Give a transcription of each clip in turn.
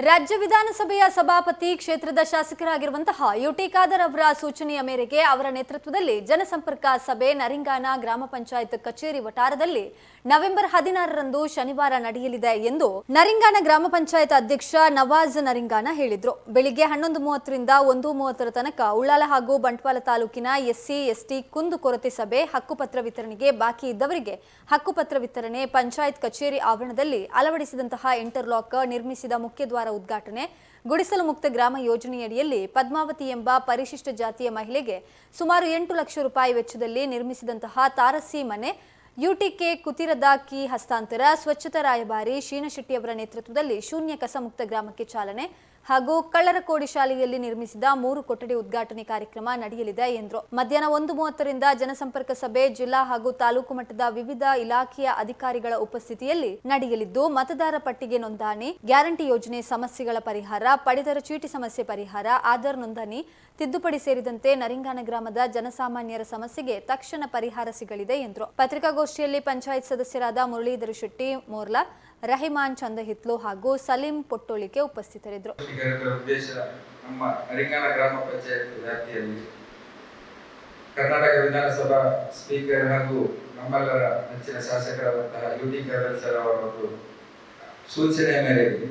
ರಾಜ್ಯ ವಿಧಾನಸಭೆಯ ಸಭಾಪತಿ ಕ್ಷೇತ್ರದ ಶಾಸಕರಾಗಿರುವಂತಹ ಯುಟಿ ಖಾದರ್ ಅವರ ಸೂಚನೆಯ ಮೇರೆಗೆ ಅವರ ನೇತೃತ್ವದಲ್ಲಿ ಜನಸಂಪರ್ಕ ಸಭೆ ನರಿಂಗಾನ ಗ್ರಾಮ ಪಂಚಾಯತ್ ಕಚೇರಿ ವಟಾರದಲ್ಲಿ ನವೆಂಬರ್ ಹದಿನಾರರಂದು ಶನಿವಾರ ನಡೆಯಲಿದೆ ಎಂದು ನರಿಂಗಾನ ಗ್ರಾಮ ಪಂಚಾಯತ್ ಅಧ್ಯಕ್ಷ ನವಾಜ್ ನರಿಂಗಾನ ಹೇಳಿದ್ರು. ಬೆಳಿಗ್ಗೆ ಹನ್ನೊಂದು ಮೂವತ್ತರಿಂದ ಒಂದು ಮೂವತ್ತರ ತನಕ ಉಳ್ಳಾಲ ಹಾಗೂ ಬಂಟ್ವಾಳ ತಾಲೂಕಿನ ಎಸ್ಸಿ, ಎಸ್ಟಿ, ಕುಂದು ಕೊರತೆ ಸಭೆ, ಹಕ್ಕುಪತ್ರ ವಿತರಣೆಗೆ ಬಾಕಿ ಇದ್ದವರಿಗೆ ಹಕ್ಕುಪತ್ರ ವಿತರಣೆ, ಪಂಚಾಯತ್ ಕಚೇರಿ ಆವರಣದಲ್ಲಿ ಅಳವಡಿಸಿದಂತಹ ಇಂಟರ್ಲಾಕ್ ನಿರ್ಮಿಸಿದ ಮುಖ್ಯದ್ವಾರ ಉದ್ಘಾಟನೆ, ಗುಡಿಸಲು ಮುಕ್ತ ಗ್ರಾಮ ಯೋಜನೆಯಡಿಯಲ್ಲಿ ಪದ್ಮಾವತಿ ಎಂಬ ಪರಿಶಿಷ್ಟ ಜಾತಿಯ ಮಹಿಳೆಗೆ ಸುಮಾರು ಎಂಟು ಲಕ್ಷ ರೂಪಾಯಿ ವೆಚ್ಚದಲ್ಲಿ ನಿರ್ಮಿಸಿದಂತಹ ತಾರಸಿ ಮನೆ ಯುಟಿಕೆ ಕುತಿರದ ಕಿ ಹಸ್ತಾಂತರ ಸ್ವಚ್ಛತಾ ರಾಯಭಾರಿ ಶೀನಶೆಟ್ಟಿಯವರ ನೇತೃತ್ವದಲ್ಲಿ ಶೂನ್ಯ ಕಸ ಮುಕ್ತ ಗ್ರಾಮಕ್ಕೆ ಚಾಲನೆ. ಹಾಗೂ ಕಳ್ಳರಕೋಡಿ ಶಾಲೆಯಲ್ಲಿ ನಿರ್ಮಿಸಿದ ಮೂರು ಕೊಠಡಿ ಉದ್ಘಾಟನೆ ಕಾರ್ಯಕ್ರಮ ನಡೆಯಲಿದೆ ಎಂದರು. ಮಧ್ಯಾಹ್ನ ಒಂದು ಮೂವತ್ತರಿಂದ ಜನಸಂಪರ್ಕ ಸಭೆ ಜಿಲ್ಲಾ ಹಾಗೂ ತಾಲೂಕು ಮಟ್ಟದ ವಿವಿಧ ಇಲಾಖೆಯ ಅಧಿಕಾರಿಗಳ ಉಪಸ್ಥಿತಿಯಲ್ಲಿ ನಡೆಯಲಿದ್ದು, ಮತದಾರ ಪಟ್ಟಿಗೆ ನೋಂದಣಿ, ಗ್ಯಾರಂಟಿ ಯೋಜನೆ ಸಮಸ್ಯೆಗಳ ಪರಿಹಾರ, ಪಡಿತರ ಚೀಟಿ ಸಮಸ್ಯೆ ಪರಿಹಾರ, ಆಧಾರ್ ನೋಂದಣಿ, ತಿದ್ದುಪಡಿ ಸೇರಿದಂತೆ ನರಿಂಗಾನ ಗ್ರಾಮದ ಜನಸಾಮಾನ್ಯರ ಸಮಸ್ಯೆಗೆ ತಕ್ಷಣ ಪರಿಹಾರ ಸಿಗಲಿದೆ ಎಂದರು. ಪತ್ರಿಕಾಗೋಷ್ಠಿಯಲ್ಲಿ ಪಂಚಾಯತ್ ಸದಸ್ಯರಾದ ಮುರಳೀಧರ ಶೆಟ್ಟಿ, ಮೋರ್ಲಾ ರಹಿಮಾನ್ ಚಂದಹಿತ್ಲು ಹಾಗೂ ಸಲೀಂ ಪೊಟ್ಟೋಳಿಕೆ ಉಪಸ್ಥಿತರಿದ್ದರು. ನಮ್ಮ ಅರಿಂಗಾನ ಗ್ರಾಮ ಪಂಚಾಯತ್ ವ್ಯಾಪ್ತಿಯಲ್ಲಿ ಕರ್ನಾಟಕ ವಿಧಾನಸಭಾ ಸ್ಪೀಕರ್ ಹಾಗೂ ನಮ್ಮೆಲ್ಲರ ನೆಚ್ಚಿನ ಶಾಸಕರಾದಂತಹ ಯು ಟಿ ಖಾದರ್ ಸರ್ ಅವರ ಸೂಚನೆ ಮೇರೆಗೆ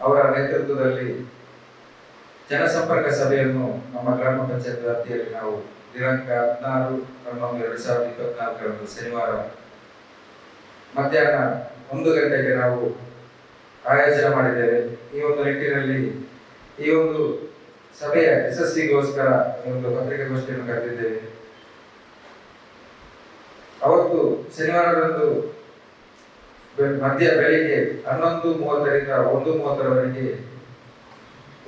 ಅವರ ನೇತೃತ್ವದಲ್ಲಿ ಜನಸಂಪರ್ಕ ಸಭೆಯನ್ನು ನಮ್ಮ ಗ್ರಾಮ ಪಂಚಾಯತ್ ವ್ಯಾಪ್ತಿಯಲ್ಲಿ ನಾವು ದಿನಾಂಕ ಹದಿನಾರು, ಹನ್ನೊಂದು, ಎರಡು ಸಾವಿರದ ಇಪ್ಪತ್ನಾಲ್ಕರಂದು ಶನಿವಾರ ಮಧ್ಯಾಹ್ನ ಒಂದು ಗಂಟೆಗೆ ನಾವು ಆಯೋಜನೆ ಮಾಡಿದ್ದೇವೆ. ಈ ಒಂದು ನಿಟ್ಟಿನಲ್ಲಿ ಈ ಒಂದು ಸಭೆಯ ಯಶಸ್ಸಿಗೋಸ್ಕರ ಈ ಒಂದು ಪತ್ರಿಕಾಗೋಷ್ಠಿಯನ್ನು ಕರೆದಿದ್ದೇವೆ. ಅವತ್ತು ಶನಿವಾರದಂದು ಮಧ್ಯ ಬೆಳಿಗ್ಗೆ ಹನ್ನೊಂದು ಮೂವತ್ತರಿಂದ ಒಂದು ಮೂವತ್ತರವರೆಗೆ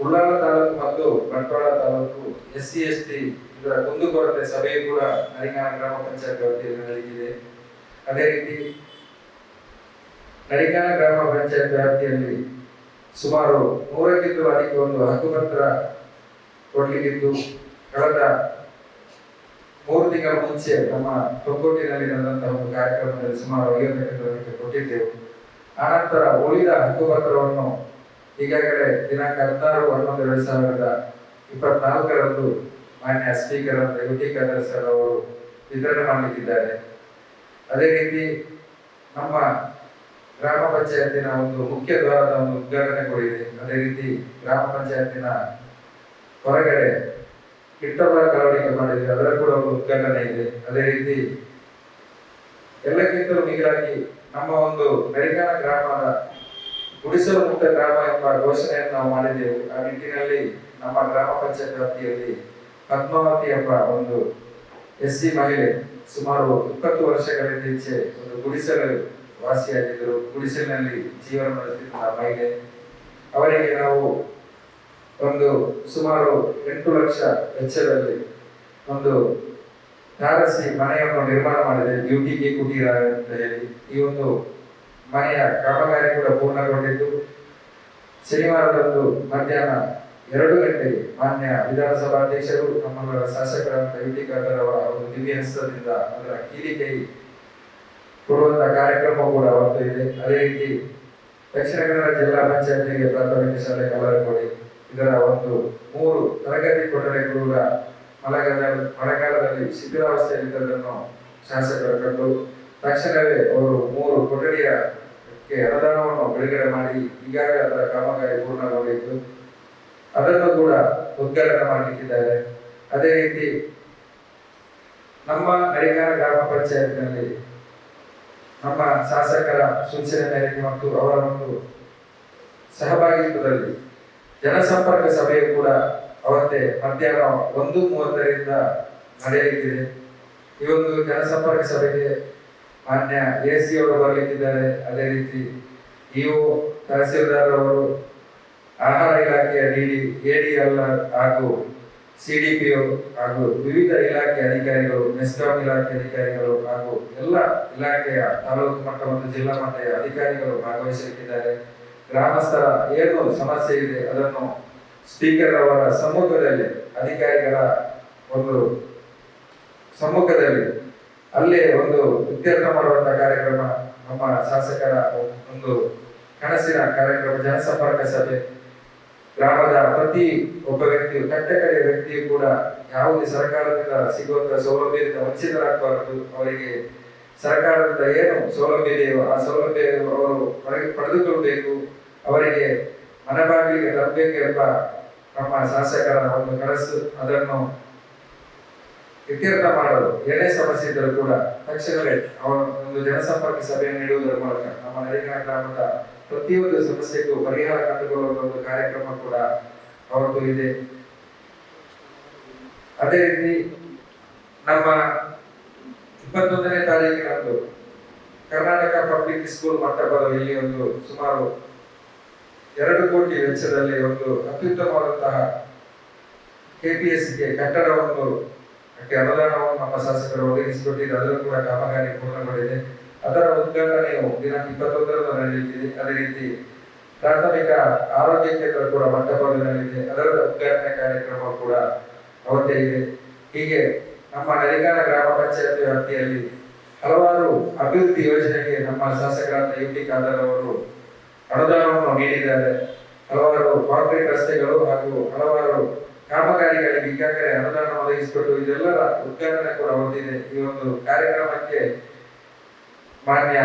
ಉಳ್ಳಾಲ ತಾಲೂಕು ಮತ್ತು Bantwal taluk S C S T ಇದರ ಕುಂದುಕೊರತೆ ಸಭೆಯು ಕೂಡ ನರಿಂಗಾನ ಗ್ರಾಮ ಪಂಚಾಯತ್ ವ್ಯಾಪ್ತಿಯಲ್ಲಿ ನಡೆದಿದೆ. ಅದೇ ರೀತಿ ನರಿಂಗಾನ ಗ್ರಾಮ ಪಂಚಾಯತ್ ವ್ಯಾಪ್ತಿಯಲ್ಲಿ ಸುಮಾರು ನೂರಕ್ಕಿಂತಲೂ ಅಧಿಕ ಒಂದು ಹಕ್ಕುಪತ್ರ ಕೊಡಲಿಕ್ಕಿದ್ದು ಕಳೆದ ಮೂರು ತಿಂಗಳ ಮುಂಚೆ ನಮ್ಮ ತೊಕ್ಕೋಟಿನಲ್ಲಿ ನಡೆದಂತಹ ಒಂದು ಕಾರ್ಯಕ್ರಮದಲ್ಲಿ ಸುಮಾರು ಐವತ್ತಕ್ಕೆ ಕೊಟ್ಟಿದ್ದೆವು. ಆನಂತರ ಉಳಿದ ಹಕ್ಕುಪತ್ರವನ್ನು ಈಗಾಗಲೇ ದಿನಾಂಕ ಹದಿನಾರು ಹನ್ನೊಂದು ಎರಡು ಸಾವಿರದ ಇಪ್ಪತ್ನಾಲ್ಕರಂದು ಮಾನ್ಯ ಸ್ಪೀಕರ್ ಅಂತ ಯು ಟಿ ಖಾದರ್ ಸರ್ ಅವರು ವಿತರಣೆ ಮಾಡಲಿಕ್ಕಿದ್ದಾರೆ. ಅದೇ ರೀತಿ ನಮ್ಮ ಗ್ರಾಮ ಪಂಚಾಯತಿನ ಒಂದು ಮುಖ್ಯ ದ್ವಾರದ ಒಂದು ಉದ್ಘಾಟನೆ ಕೂಡ ಅದೇ ರೀತಿ ಗ್ರಾಮ ಪಂಚಾಯತಿನ ಹೊರಗಡೆ ಇಂಟರ್ಲಾಕ್ ಅಳವಡಿಕೆ ಮಾಡಿದೆ ಅದರ ಕೂಡ ಒಂದು ಉದ್ಘಾಟನೆ ಇದೆ. ಅದೇ ರೀತಿ ಎಲ್ಲಕ್ಕಿಂತಲೂ ಮಿಗಿಲಾಗಿ ನಮ್ಮ ಒಂದು ನರಿಗಾನ ಗ್ರಾಮದ ಗುಡಿಸಲು ಮುಕ್ತ ಗ್ರಾಮ ಎಂಬ ಘೋಷಣೆಯನ್ನು ನಾವು ಮಾಡಿದ್ದೆವು. ಆ ನಿಟ್ಟಿನಲ್ಲಿ ನಮ್ಮ ಗ್ರಾಮ ಪಂಚಾಯತ್ ವ್ಯಾಪ್ತಿಯಲ್ಲಿ ಪದ್ಮಾವತಿ ಎಂಬ ಒಂದು ಎಸ್ ಸಿ ಮಹಿಳೆ ಸುಮಾರು ಇಪ್ಪತ್ತು ವರ್ಷಗಳಿಂದ ಈಚೆ ಒಂದು ಗುಡಿಸಲು ವಾಸಿಯಾಗಿದ್ದರು. ಗುಡಿಸಲಿನಲ್ಲಿ ಜೀವನ ನಡೆಸಿದ ಮಹಿಳೆ. ಅವರಿಗೆ ನಾವು ಒಂದು ಸುಮಾರು ಎಂಟು ಲಕ್ಷ ವೆಚ್ಚದಲ್ಲಿ ಒಂದು ತಾರಸಿ ಮನೆಯನ್ನು ನಿರ್ಮಾಣ ಮಾಡಿದೆ. ಯುಟಿಗೆ ಕುಟೀರ ಅಂತ ಹೇಳಿ. ಈ ಒಂದು ಮನೆಯ ಕಾಮಗಾರಿ ಕೂಡ ಪೂರ್ಣಗೊಂಡಿದ್ದು. ಶನಿವಾರದಂದು ಮಧ್ಯಾಹ್ನ ಎರಡು ಗಂಟೆಗೆ ಮಾನ್ಯ ವಿಧಾನಸಭಾಧ್ಯಕ್ಷರು ನಮ್ಮ ಶಾಸಕರಾದ ಯು ಖಾದರ್ ಅವರ ಒಂದು ದಿವ್ಯ ಹಸ್ತದಿಂದ ಅದರ ಕೀಲಿಕೈ ಕೊಡುವಂತ ಕಾರ್ಯಕ್ರಮ ಕೂಡ ಅವತ್ತು ಇದೆ. ಅದೇ ರೀತಿ ದಕ್ಷಿಣ ಕನ್ನಡ ಜಿಲ್ಲಾ ಪಂಚಾಯತಿಗೆ ಪ್ರಾಥಮಿಕ ಶಾಲೆ ಕೊಡಿ ಇದರ ಒಂದು ಮೂರು ತರಗತಿ ಕೊಠಡಿಗಳು ಕೂಡ ಮಳೆಗಾಲ ಮಳೆಗಾಲದಲ್ಲಿ ಶಿಥಿಲಾವಸ್ಥೆಯಲ್ಲಿದ್ದದನ್ನು ಶಾಸಕರು ಕಂಡು ತಕ್ಷಣವೇ ಅವರು ಮೂರು ಕೊಠಡಿಯ ಅನುದಾನವನ್ನು ಬಿಡುಗಡೆ ಮಾಡಿ ಈಗಾಗಲೇ ಅದರ ಕಾಮಗಾರಿ ಪೂರ್ಣಗೊಂಡಿತ್ತು ಅದನ್ನು ಕೂಡ ಉದ್ಘಾಟನೆ ಮಾಡಲಿಕ್ಕಿದ್ದಾರೆ. ಅದೇ ರೀತಿ ನಮ್ಮ ನರಿಗಾನ ಗ್ರಾಮ ಪಂಚಾಯತ್ನಲ್ಲಿ ನಮ್ಮ ಶಾಸಕರ ಸೂಚನೆ ಮೇರೆಗೆ ಮತ್ತು ಅವರ ಒಂದು ಸಹಭಾಗಿತ್ವದಲ್ಲಿ ಜನಸಂಪರ್ಕ ಸಭೆಯು ಕೂಡ ಅವತ್ತೇ ಮಧ್ಯಾಹ್ನ ಒಂದು ಮೂವತ್ತರಿಂದ ನಡೆಯಲಿದೆ. ಈ ಒಂದು ಜನಸಂಪರ್ಕ ಸಭೆಗೆ ಮಾನ್ಯ ಎ ಸಿ ಅವರು ಬರಲಿಕ್ಕಿದ್ದಾರೆ. ಅದೇ ರೀತಿ ಇಒ ತಹಸೀಲ್ದಾರ್ ಅವರು ಆಹಾರ ಇಲಾಖೆಯ D D, A DD ADL ಹಾಗೂ ಸಿಡಿಪಿಒ ಹಾಗೂ ವಿವಿಧ ಇಲಾಖೆ ಅಧಿಕಾರಿಗಳು, ಮೆಸ್ಕಾಂ ಇಲಾಖೆ ಅಧಿಕಾರಿಗಳು ಹಾಗೂ ಎಲ್ಲ ಇಲಾಖೆಯ ತಾಲೂಕು ಮಟ್ಟ ಮತ್ತು ಜಿಲ್ಲಾ ಮಟ್ಟದ ಅಧಿಕಾರಿಗಳು ಭಾಗವಹಿಸಲಿದ್ದಾರೆ ಗ್ರಾಮಸ್ಥರ ಏನು ಸಮಸ್ಯೆ ಇದೆ ಅದನ್ನು ಸ್ಪೀಕರ್ ಅವರ ಸಮ್ಮುಖದಲ್ಲಿ, ಅಧಿಕಾರಿಗಳ ಒಂದು ಸಮ್ಮುಖದಲ್ಲಿ, ಅಲ್ಲೇ ಒಂದು ಉತ್ತೀರ್ಣ ಮಾಡುವಂತಹ ಕಾರ್ಯಕ್ರಮ ನಮ್ಮ ಶಾಸಕರ ಒಂದು ಕನಸಿನ ಕಾರ್ಯಕ್ರಮ, ಜನಸಂಪರ್ಕ ಸಭೆ. ಗ್ರಾಮದ ಪ್ರತಿ ಒಬ್ಬ ವ್ಯಕ್ತಿಯು, ಕಟ್ಟಕಡೆಯ ವ್ಯಕ್ತಿಯು ಕೂಡ ಯಾವುದೇ ಸರ್ಕಾರದಿಂದ ಸಿಗುವಂತಹ ಸೌಲಭ್ಯದಿಂದ ವಂಚಿತರಾಗಬಾರದು. ಅವರಿಗೆ ಸರ್ಕಾರದಿಂದ ಏನು ಸೌಲಭ್ಯ ಇದೆಯೋ, ಆ ಸೌಲಭ್ಯವನ್ನು ಅವರು ಹೊರಗೆ ಪಡೆದುಕೊಳ್ಳಬೇಕು. ಅವರಿಗೆ ಮನಬಾಗಿಲಿಗೆ ತರಬೇಕು ಎಂಬ ನಮ್ಮ ಶಾಸಕರ ಒಂದು ಕನಸು. ಅದನ್ನು ಇತ್ಯರ್ಥ ಮಾಡಲು ಏನೇ ಸಮಸ್ಯೆ ಇದ್ದರೂ ಕೂಡ ತಕ್ಷಣವೇ ಅವನು ಒಂದು ಜನಸಂಪರ್ಕ ಸಭೆಯನ್ನು ನೀಡುವುದರ ಮೂಲಕ ನಮ್ಮ ನರೇಗಾ ಗ್ರಾಮದ ಪ್ರತಿಯೊಂದು ಸಮಸ್ಯೆಗೂ ಪರಿಹಾರ ಕಂಡುಕೊಳ್ಳುವ ಒಂದು ಕಾರ್ಯಕ್ರಮ ಕೂಡ ಅವರದ್ದು ಇದೆ. ಅದೇ ರೀತಿ ನಮ್ಮ ಇಪ್ಪತ್ತೊಂದನೇ ತಾರೀಕಿನಂದು ಕರ್ನಾಟಕ ಪಬ್ಲಿಕ್ ಸ್ಕೂಲ್ ಮಟ್ಟದಲ್ಲಿ ಇಲ್ಲಿ ಒಂದು ಸುಮಾರು ಎರಡು ಕೋಟಿ ವೆಚ್ಚದಲ್ಲಿ ಒಂದು ಅತ್ಯುತ್ತಮವಾದಂತಹ ಕೆಪಿಎಸ್ಗೆ ಕಟ್ಟಡವನ್ನು ಅದಕ್ಕೆ ನಾವು ನಮ್ಮ ಶಾಸಕರು ಒದಗಿಸಿಕೊಟ್ಟಿದ್ದು ಅದರಲ್ಲೂ ಕೂಡ ಕಾಮಗಾರಿ ಪೂರ್ಣಗೊಂಡಿದೆ. ಅದರ ಉದ್ಘಾಟನೆಯು ದಿನಾಂಕ ಇಪ್ಪತ್ತೊಂದರಂದು ನಡೆಯುತ್ತಿದೆ ಅದೇ ರೀತಿ ಪ್ರಾಥಮಿಕ ಆರೋಗ್ಯ ಕೇಂದ್ರ ಕೂಡ ಮಂಟಪದಲ್ಲಿ ನಡೆಯಲಿದೆ ಅದರ ಉದ್ಘಾಟನೆ ಕಾರ್ಯಕ್ರಮ ಕೂಡ ಅವತ್ತೇ ಇದೆ. ಹೀಗೆ ನಮ್ಮ ನರಿಗಾನ ಗ್ರಾಮ ಪಂಚಾಯತ್ ವ್ಯಾಪ್ತಿಯಲ್ಲಿ ಹಲವಾರು ಅಭಿವೃದ್ಧಿ ಯೋಜನೆಗೆ ನಮ್ಮ ಶಾಸಕರಾದ ಯು ಟಿ ಖಾದರ್ ಅವರು ಅನುದಾನವನ್ನು ನೀಡಿದ್ದಾರೆ. ಹಲವಾರು ಕಾಂಕ್ರೀಟ್ ರಸ್ತೆಗಳು ಹಾಗೂ ಹಲವಾರು ಕಾಮಗಾರಿಗಳಿಗೆ ಈಗಾಗಲೇ ಅನುದಾನ ಒದಗಿಸಿಕೊಟ್ಟು ಇದೆಲ್ಲರ ಉದ್ಘಾಟನೆ ಕೂಡ ಹೊಂದಿದೆ. ಈ ಒಂದು ಕಾರ್ಯಕ್ರಮಕ್ಕೆ ಮಾನ್ಯ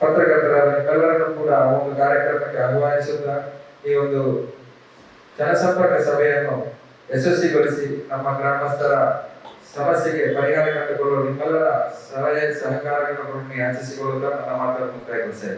ಪತ್ರಕರ್ತರ ಎಲ್ಲರನ್ನು ಕೂಡ ಒಂದು ಕಾರ್ಯಕ್ರಮಕ್ಕೆ ಆಹ್ವಾನಿಸುತ್ತಾ ಈ ಒಂದು ಜನಸಂಪರ್ಕ ಸಭೆಯನ್ನು ಯಶಸ್ವಿಗೊಳಿಸಿ ನಮ್ಮ ಗ್ರಾಮಸ್ಥರ ಸಮಸ್ಯೆಗೆ ಪರಿಹಾರ ಕಂಡುಕೊಳ್ಳುವ ನಿಮ್ಮೆಲ್ಲರ ಸಲಹೆ ಸಹಕಾರಗಳನ್ನು ಯಾಚಿಸಿಕೊಳ್ಳುತ್ತಾ ನನ್ನ ಮಾತನ್ನು ಮುಕ್ತಾಯಗೊಳಿಸಿದೆ